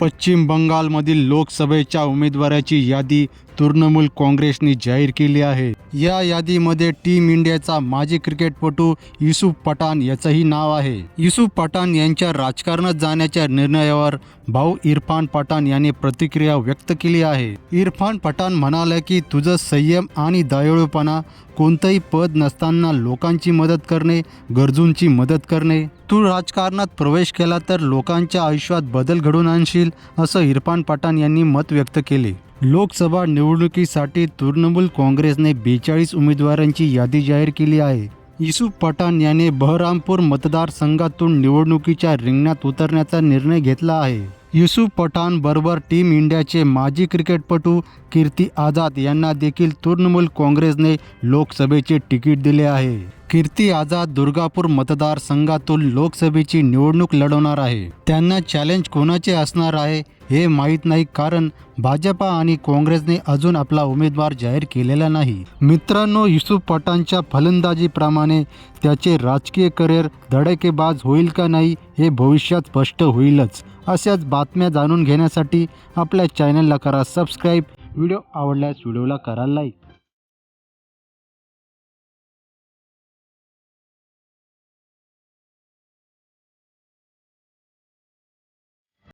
पश्चिम बंगालमधील लोकसभेच्या उमेदवाराची यादी तृणमूल काँग्रेसने जाहीर केली आहे. या यादीमध्ये टीम इंडियाचा माजी क्रिकेटपटू युसुफ पठाण याचंही नाव आहे. युसुफ पठाण यांच्या राजकारणात जाण्याच्या निर्णयावर भाऊ इरफान पठाण यांनी प्रतिक्रिया व्यक्त केली आहे. इरफान पठाण म्हणाले की तुझं संयम आणि दयाळूपणा कोणतंही पद नसताना लोकांची मदत करणे गरजूंची मदत करणे. तू राजकारणात प्रवेश केला तर लोकांच्या आयुष्यात बदल घडून आणशील असं इरफान पठाण यांनी मत व्यक्त केले. लोकसभा निवडणुकीसाठी तृणमूल काँग्रेसने बेचाळीस उमेदवारांची यादी जाहीर केली आहे. युसुफ पठाण याने बहरामपूर मतदारसंघातून निवडणुकीच्या रिंगणात उतरण्याचा निर्णय घेतला आहे. युसुफ पठाणबरोबर टीम इंडियाचे माजी क्रिकेटपटू कीर्ती आझाद यांना देखील तृणमूल काँग्रेसने लोकसभेचे तिकीट दिले आहे. कीर्ती आझाद दुर्गापूर मतदारसंघातून लोकसभेची निवडणूक लढवणार आहे. त्यांना चॅलेंज कोणाचे असणार आहे हे माहीत नाही कारण भाजपा आणि काँग्रेसने अजून आपला उमेदवार जाहीर केलेला नाही. मित्रांनो युसुफ पठाणच्या फलंदाजीप्रमाणे त्याचे राजकीय करिअर धडकेबाज होईल का नाही हे भविष्यात स्पष्ट होईलच. अशाच बातम्या जाणून घेण्यासाठी आपल्या चॅनलला करा सबस्क्राईब व्हिडिओ आवडल्यास व्हिडिओला करा लाईक